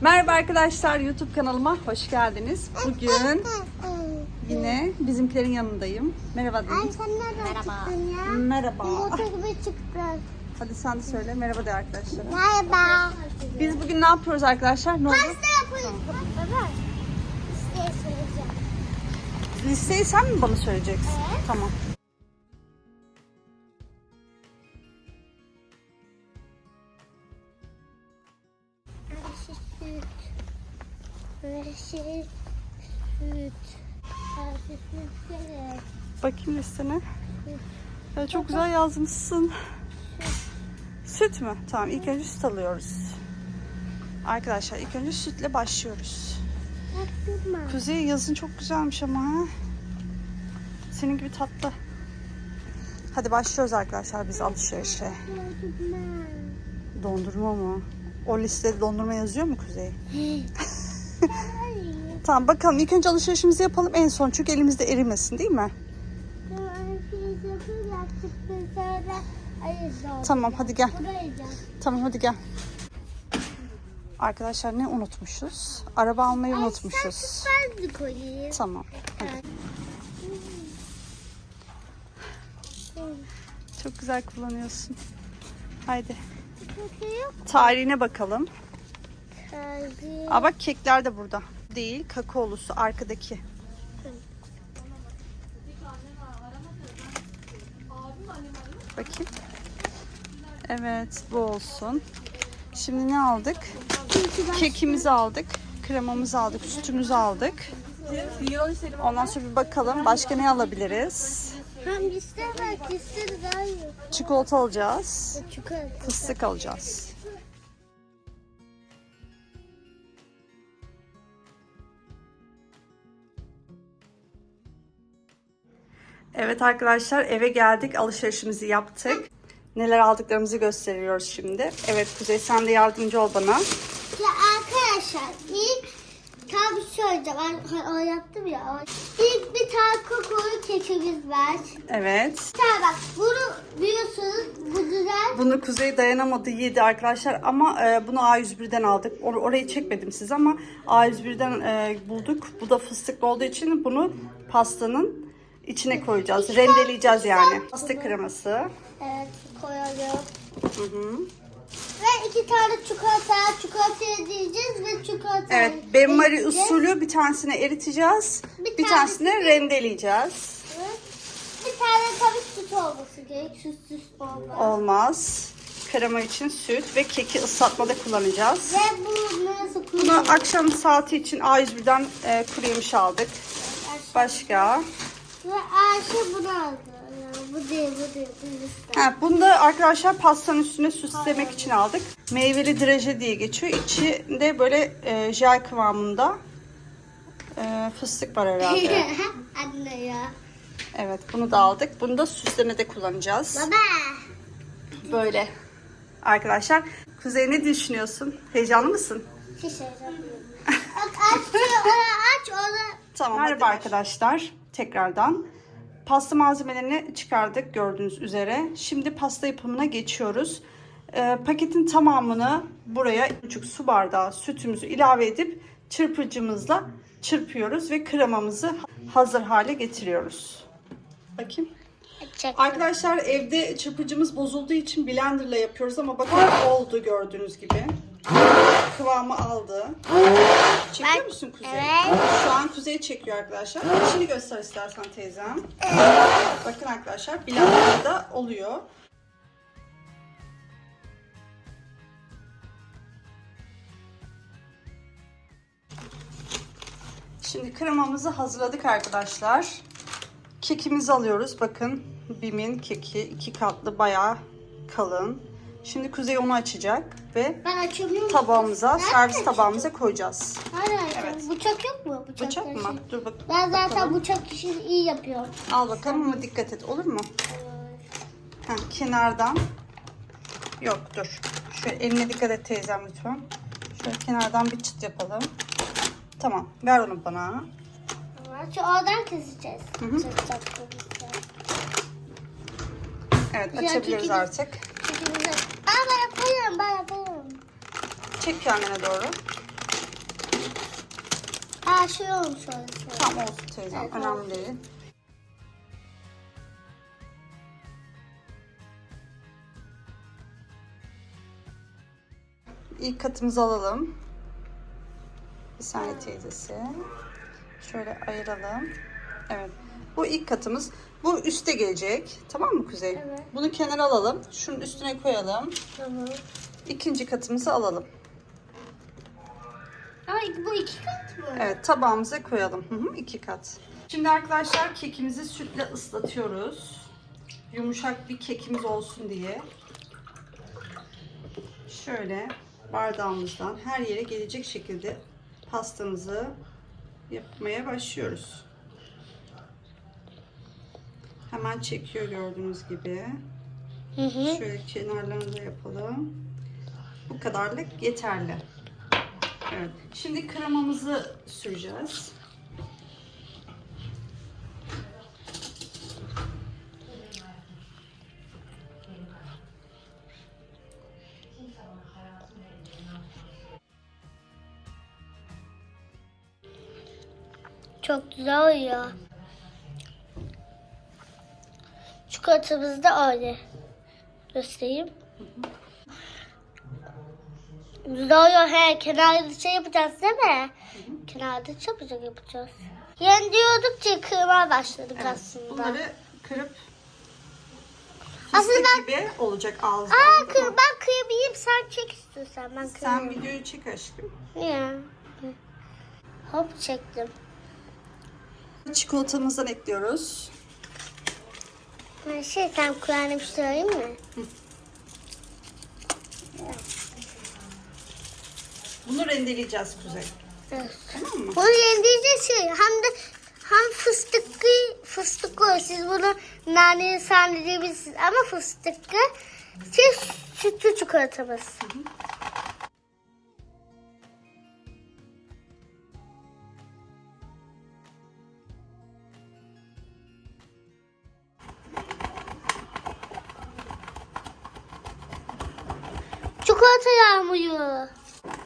Merhaba arkadaşlar YouTube kanalıma hoş geldiniz. Bugün yine bizimkilerin yanındayım. Merhaba Ay deyin. sen nereden çıktın ya? Merhaba. Yumurta gibi çıktın. Hadi sen de söyle merhaba de arkadaşlara. Merhaba. Biz bugün ne yapıyoruz arkadaşlar? Ne oldu? Pasta yapıyoruz. Baba. İsteği söyleyeceğim. Listeyi sen mi bana söyleyeceksin? Evet. Tamam. Süt. Ayşe süt. Süt gerek. Bakayım listene. Ya çok güzel yazmışsın. Süt mü? Tamam ilk önce süt alıyoruz. Arkadaşlar ilk önce sütle başlıyoruz. Kuzey yazın çok güzelmiş ama ha. Senin gibi tatlı. Hadi başlıyoruz arkadaşlar biz alışverişe. Dondurma mı? O listede dondurma yazıyor mu Kuzey? Tamam bakalım ilk önce alışverişimizi yapalım en son çünkü elimizde erimesin değil mi? Tamam hadi gel. Tamam hadi gel. Arkadaşlar ne unutmuşuz? Araba almayı unutmuşuz. De koyayım. Tamam. Hadi. Çok güzel kullanıyorsun. Haydi. Tarihine bakalım. Aa bak kekler de burada. Değil, kakaolusu arkadaki. Bakayım. Evet, bu olsun. Şimdi ne aldık? Kekimizi aldık, kremamızı aldık, sütümüzü aldık. Ondan sonra bir bakalım başka ne alabiliriz? Hem liste de daha iyi. Çikolata alacağız, Çikolata. fıstık alacağız. Evet arkadaşlar eve geldik alışverişimizi yaptık. Neler aldıklarımızı gösteriyoruz şimdi. Evet Kuzey sen de yardımcı ol bana. Ya arkadaşlar ilk tam bir şey söyleyeceğim. Ben o yaptım ya. İlk bir tane kakaolu kekimiz var. Evet. Tane bak bunu biliyorsunuz bu güzel. Bunu Kuzey dayanamadı yedi arkadaşlar ama e, bunu A101'den aldık. Or- orayı çekmedim siz ama A101'den e, bulduk. Bu da fıstıklı olduğu için bunu pastanın içine koyacağız. Rendeleyeceğiz yani. Pasta kreması. Evet koyalım. Hı hı. Ve iki tane çikolata, çikolata diyeceğiz ve çikolata Evet, benmari usulü bir tanesini eriteceğiz. Bir Bir, tanesini tanesi- rendeleyeceğiz. Bir tane tabii süt olması gerek. Sütsüz olmaz. Olmaz. Krema için süt ve keki ıslatmada kullanacağız. Ve bu nasıl Bunu kullanılır? akşam saati için A101'den e, kuru yemiş aldık. Başka? Ve Ayşe bunu aldı. Bu değil, bu değil. Bu liste. Ha, bunu da arkadaşlar pastanın üstüne süslemek için aldık. Meyveli draje diye geçiyor. İçinde böyle e, jel kıvamında e, fıstık var herhalde. Anne ya. evet bunu da aldık. Bunu da süslemede kullanacağız. Baba. Böyle arkadaşlar. Kuzey ne düşünüyorsun? Heyecanlı mısın? Yapıyorum. Bak aç, onu aç, onu. Tamam. Merhaba arkadaşlar. Tekrardan. Pasta malzemelerini çıkardık gördüğünüz üzere. Şimdi pasta yapımına geçiyoruz. Ee, paketin tamamını buraya 3,5 su bardağı sütümüzü ilave edip çırpıcımızla çırpıyoruz ve kremamızı hazır hale getiriyoruz. Bakayım. Çek. Arkadaşlar evde çırpıcımız bozulduğu için blenderla yapıyoruz ama bakın oldu gördüğünüz gibi. Kıvamı aldı. Çekiyor Ben- musun Kuzey? Evet. Şu an Kuzey çekiyor arkadaşlar. İçini göster istersen teyzem. Bakın arkadaşlar blenderda oluyor. Şimdi kremamızı hazırladık arkadaşlar. Kekimizi alıyoruz. Bakın Bim'in keki iki katlı bayağı kalın. Şimdi Kuzey onu açacak ve Ben açabiliyor muyum? tabağımıza, Nerede servis tabağımıza koyacağız. Hayır, Evet. Bıçak yok mu? Bıçak, Bıçak mı? Dur bak. Ben zaten bakalım. bıçak işini iyi yapıyorum. Al bakalım ama dikkat et olur mu? Heh, kenardan. Yok dur. Şöyle eline dikkat et teyzem lütfen. Şöyle kenardan bir çıt yapalım. Tamam ver onu bana. Şu oradan keseceğiz. hı. Çatacaklarımızı. Evet Ya, açabiliriz artık. Kekimizi. Aa ben yaparım, ben yaparım. Çek kendine doğru. Aa şey olmuş orası. Tamam olsun teyzem. Evet, Önemli değil. İlk katımızı alalım. Bir saniye teyzesi. Şöyle ayıralım. Evet. Bu ilk katımız. Bu üste gelecek. Tamam mı Kuzey? Evet. Bunu kenara alalım. Şunun üstüne koyalım. Tamam. İkinci katımızı alalım. Ay bu iki kat mı? Evet tabağımıza koyalım. Hı hı, iki kat. Şimdi arkadaşlar kekimizi sütle ıslatıyoruz. Yumuşak bir kekimiz olsun diye. Şöyle bardağımızdan her yere gelecek şekilde pastamızı yapmaya başlıyoruz. Hemen çekiyor gördüğünüz gibi. Hı hı. Şöyle kenarlarını da yapalım. Bu kadarlık yeterli. Evet. Şimdi kremamızı süreceğiz. Çok güzel oluyor. Çikolatamız da öyle. Göstereyim. Oluyor. He, kenarda şey yapacağız değil mi? Kenarda çabucak yapacağız. Yani diyorduk ki kırmaya başladık Evet. aslında. Bunları kırıp Aslında ben- gibi olacak ağızda. Aa, kır, ben kıyabileyim sen çek istiyorsan ben Sen kırayım. videoyu çek aşkım. Niye? Hop çektim. Çikolatamızdan ekliyoruz. Şey sen Kur'an'ı bir söyleyeyim mi? Bunu rendeleyeceğiz Kuzey. Evet. Tamam mı? Bunu yendiğince şey hem de hem fıstıklı fıstıklı siz bunu naneli sandirebilirsiniz ama fıstıklı şey sütlü çikolatamız. Çikolata yağmuru.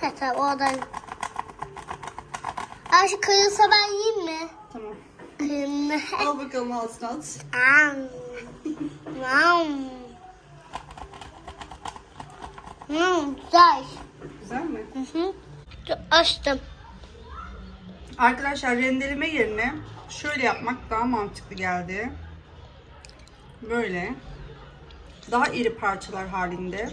He tamam oradan. Ayşe kıyılsa ben yiyeyim mi? Tamam. Kıyın. Al bakalım at. Am. Am. Hmm, güzel. Güzel mi? Hı hı. Açtım. Arkadaşlar rendeleme yerine şöyle yapmak daha mantıklı geldi. Böyle. Daha iri parçalar halinde.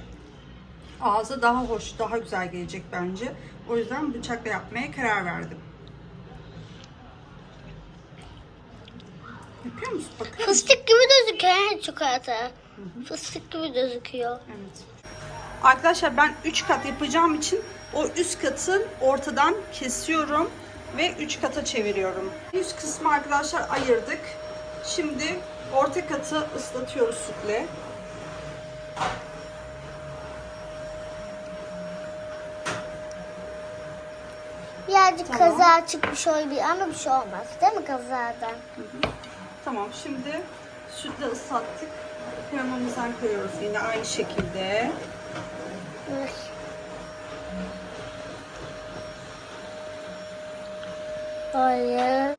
Ağza daha hoş, daha güzel gelecek bence. O yüzden bıçakla yapmaya karar verdim. Yapıyor musun? Bakıyor musun? Fıstık gibi gözüküyor çikolata. Fıstık gibi gözüküyor. Evet. Arkadaşlar ben 3 kat yapacağım için o üst katı ortadan kesiyorum ve 3 kata çeviriyorum. Üst kısmı arkadaşlar ayırdık. Şimdi orta katı ıslatıyoruz sütle. Birazcık Tamam. kaza çıkmış olabilir ama bir şey olmaz. Değil mi kazadan? Tamam şimdi sütle ıslattık. Kremamızdan koyuyoruz yine aynı şekilde. Üf. Hayır.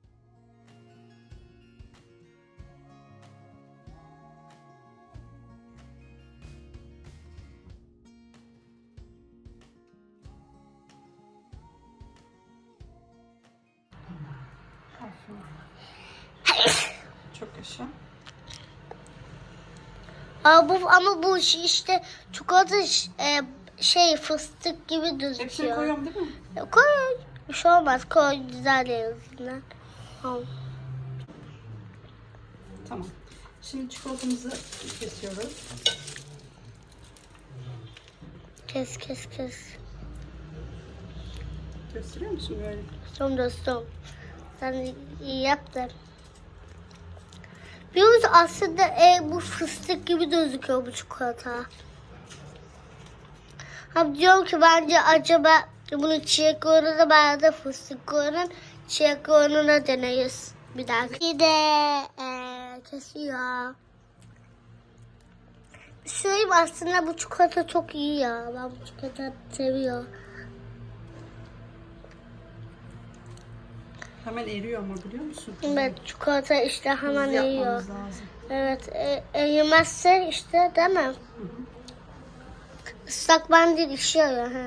Aa, bu, ama bu iş- işte çikolata e, şey fıstık gibi Hepsini gözüküyor. koyuyorum değil mi? Koy. Bir şey olmaz. Koy güzel en azından. Tamam. Şimdi çikolatamızı kesiyoruz. Kes kes kes. Gösteriyor musun böyle? Dostum dostum. Sen iyi yaptın. Biliyor musun aslında e, bu fıstık gibi gözüküyor bu çikolata. Ha diyorum ki bence acaba bunu çiğ da ben de fıstık koyunun çiğ koyununa deneyiz. Bir. Bir de e, kesiyor. Söyleyeyim aslında bu çikolata çok iyi ya. Ben bu çikolata seviyorum. Hemen eriyor ama biliyor musun? Evet çikolata işte hemen yiyor. yapmamız lazım. Evet e, erimezse işte değil mi? Islak bandil işiyor ya. Ha.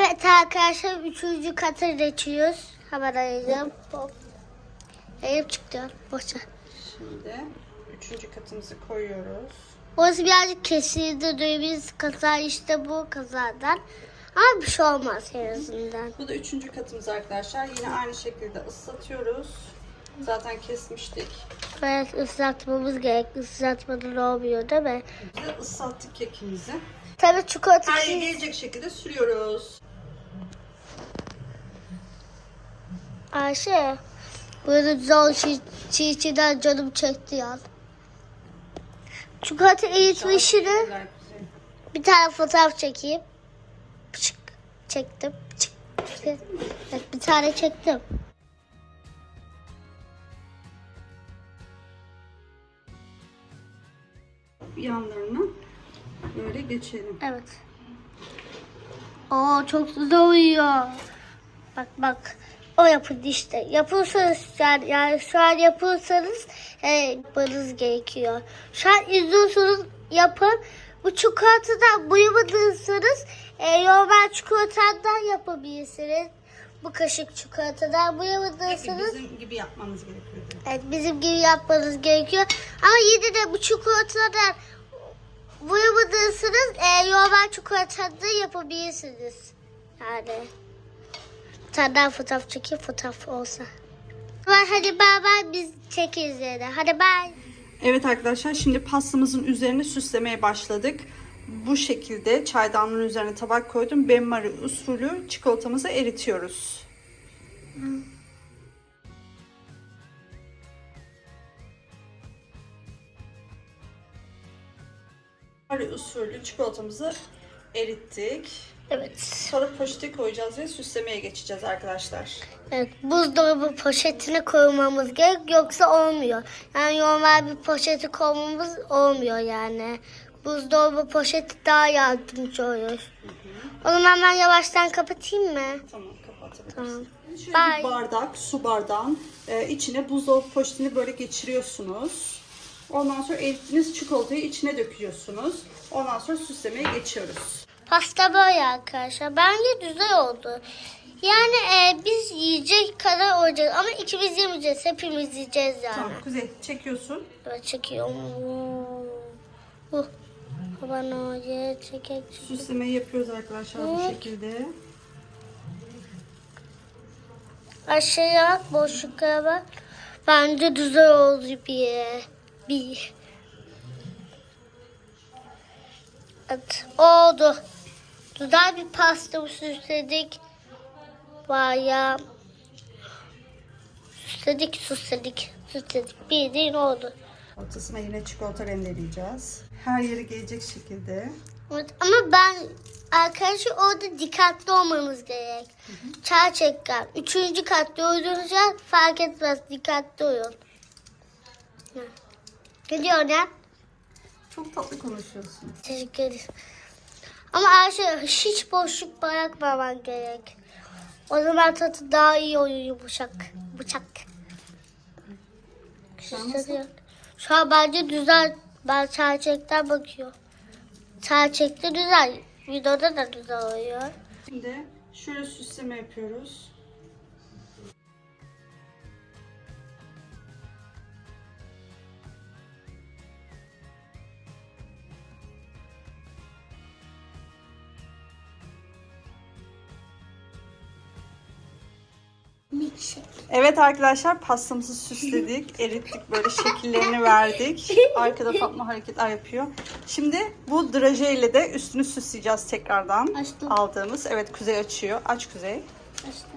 Evet arkadaşlar üçüncü katı geçiyoruz. Hemen ayırdım. Hop. Çıktı. Boşa. Şimdi üçüncü katımızı koyuyoruz. Orası birazcık kesildi. Duyduğumuz kaza işte bu kazadan. Ama bir şey olmaz en azından. Bu da üçüncü katımız arkadaşlar. Yine aynı şekilde ıslatıyoruz. Zaten kesmiştik. Evet ıslatmamız gerek. Islatmadan olmuyor değil mi? Biz de ıslattık kekimizi. Tabii çikolata Her yere ki- gelecek şekilde sürüyoruz. Ayşe. Böyle zor çiğ, çiğ canım çekti ya. Çikolata Kuzey. bir tane fotoğraf çekeyim. Pıçık. Çektim. Pıçık. Evet, bir tane çektim. Yanlarına böyle geçelim. Evet. Oo çok güzel uyuyor. Bak bak. O yapın işte. Yapırsanız yani, yani şu an yapırsanız e, yapmanız gerekiyor. Şu an izliyorsunuz yapın. Bu çikolatadan buyurmadıysanız e, normal çikolatadan yapabilirsiniz. Bu kaşık çikolatadan buyurmadıysanız Bizim gibi yapmanız gerekiyor. Evet, bizim gibi yapmanız gerekiyor. Ama yine de bu çikolatadan bulamadıysanız e, normal çikolatadan yapabilirsiniz. Yani. Daha fotoğraf çekeyim fotoğraf olsa. Hadi bay bay biz çekeriz yine. Hadi bay. Evet arkadaşlar şimdi pastamızın üzerine süslemeye başladık. Bu şekilde çaydanlığın üzerine tabak koydum. Benmari usulü çikolatamızı eritiyoruz. Benmari usulü çikolatamızı erittik. Evet. Sonra poşete koyacağız ve süslemeye geçeceğiz arkadaşlar. Evet, buzdolabı poşetine koymamız gerek yoksa olmuyor. Yani normal bir poşeti koymamız olmuyor yani. Buzdolabı poşeti daha yardımcı olur. O zaman ben yavaştan kapatayım mı? Tamam kapatabiliriz. Tamam. Şöyle Bye. bir bardak, su bardağın e, içine buzdolabı poşetini böyle geçiriyorsunuz. Ondan sonra erittiğiniz çikolatayı içine döküyorsunuz. Ondan sonra süslemeye geçiyoruz. Pasta böyle arkadaşlar. Bence güzel oldu. Yani e, biz yiyecek kadar olacağız ama ikimiz yemeyeceğiz. Hepimiz yiyeceğiz yani. Tamam Kuzey çekiyorsun. Böyle çekiyorum. Bu. Bana oraya çekek. Süslemeyi yapıyoruz arkadaşlar bu şekilde. Aşağıya bak boşluklara bak. Bence güzel oldu bir. Bir. Evet oldu. Güzel bir pasta süsledik. Bayağı süsledik süsledik süsledik. Bildiğin oldu. Ortasına yine çikolata rendeleyeceğiz. Her yere gelecek şekilde. Evet, ama ben arkadaşlar orada dikkatli olmamız gerek. Çağ çekken. Üçüncü katta oynayacağız. Fark etmez. Dikkatli olun. Hı. Geliyor ne? Çok tatlı konuşuyorsun. Teşekkür ederim. Ama Ayşe hiç boşluk bırakmaman gerek. O zaman tadı daha iyi oluyor yumuşak. Bıçak. Şu? Şu an bence güzel. Ben çay çekten bakıyorum. Çay çekti güzel. Videoda da güzel oluyor. Şimdi şöyle süsleme yapıyoruz. Milkshake. Evet arkadaşlar pastamızı süsledik, erittik, böyle şekillerini verdik. Arkada Fatma hareketler yapıyor. Şimdi bu draje ile de üstünü süsleyeceğiz tekrardan. Açtım. Aldığımız. Evet Kuzey açıyor. Aç Kuzey. Açtım.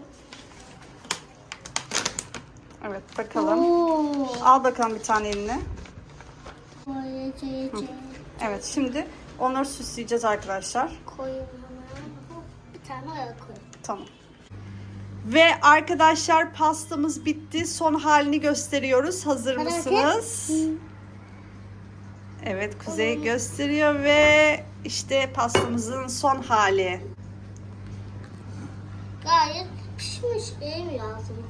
Evet bakalım. Oo. Al bakalım bir tane eline. Koyacağım. Evet şimdi onları süsleyeceğiz arkadaşlar. Koyayım hemen. Bir tane oraya koy. Tamam. Ve arkadaşlar pastamız bitti. Son halini gösteriyoruz. Hazır mısınız? Evet Kuzey gösteriyor ve işte pastamızın son hali. pişmiş eğmiyor ağzıma.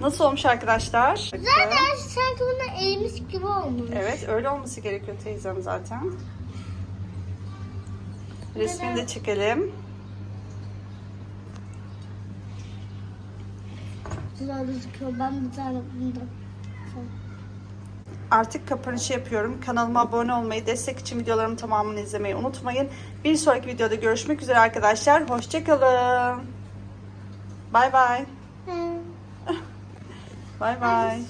Nasıl olmuş arkadaşlar? Zaten sanki bunda eğmiş gibi olmuş. Evet öyle olması gerekiyor teyzem zaten. Resmini de çekelim. Güzel gözüküyor. Ben bir tane. Artık kapanışı yapıyorum. Kanalıma abone olmayı, destek için videolarımın tamamını izlemeyi unutmayın. Bir sonraki videoda görüşmek üzere arkadaşlar. Hoşçakalın. Bay bay. Bay bay.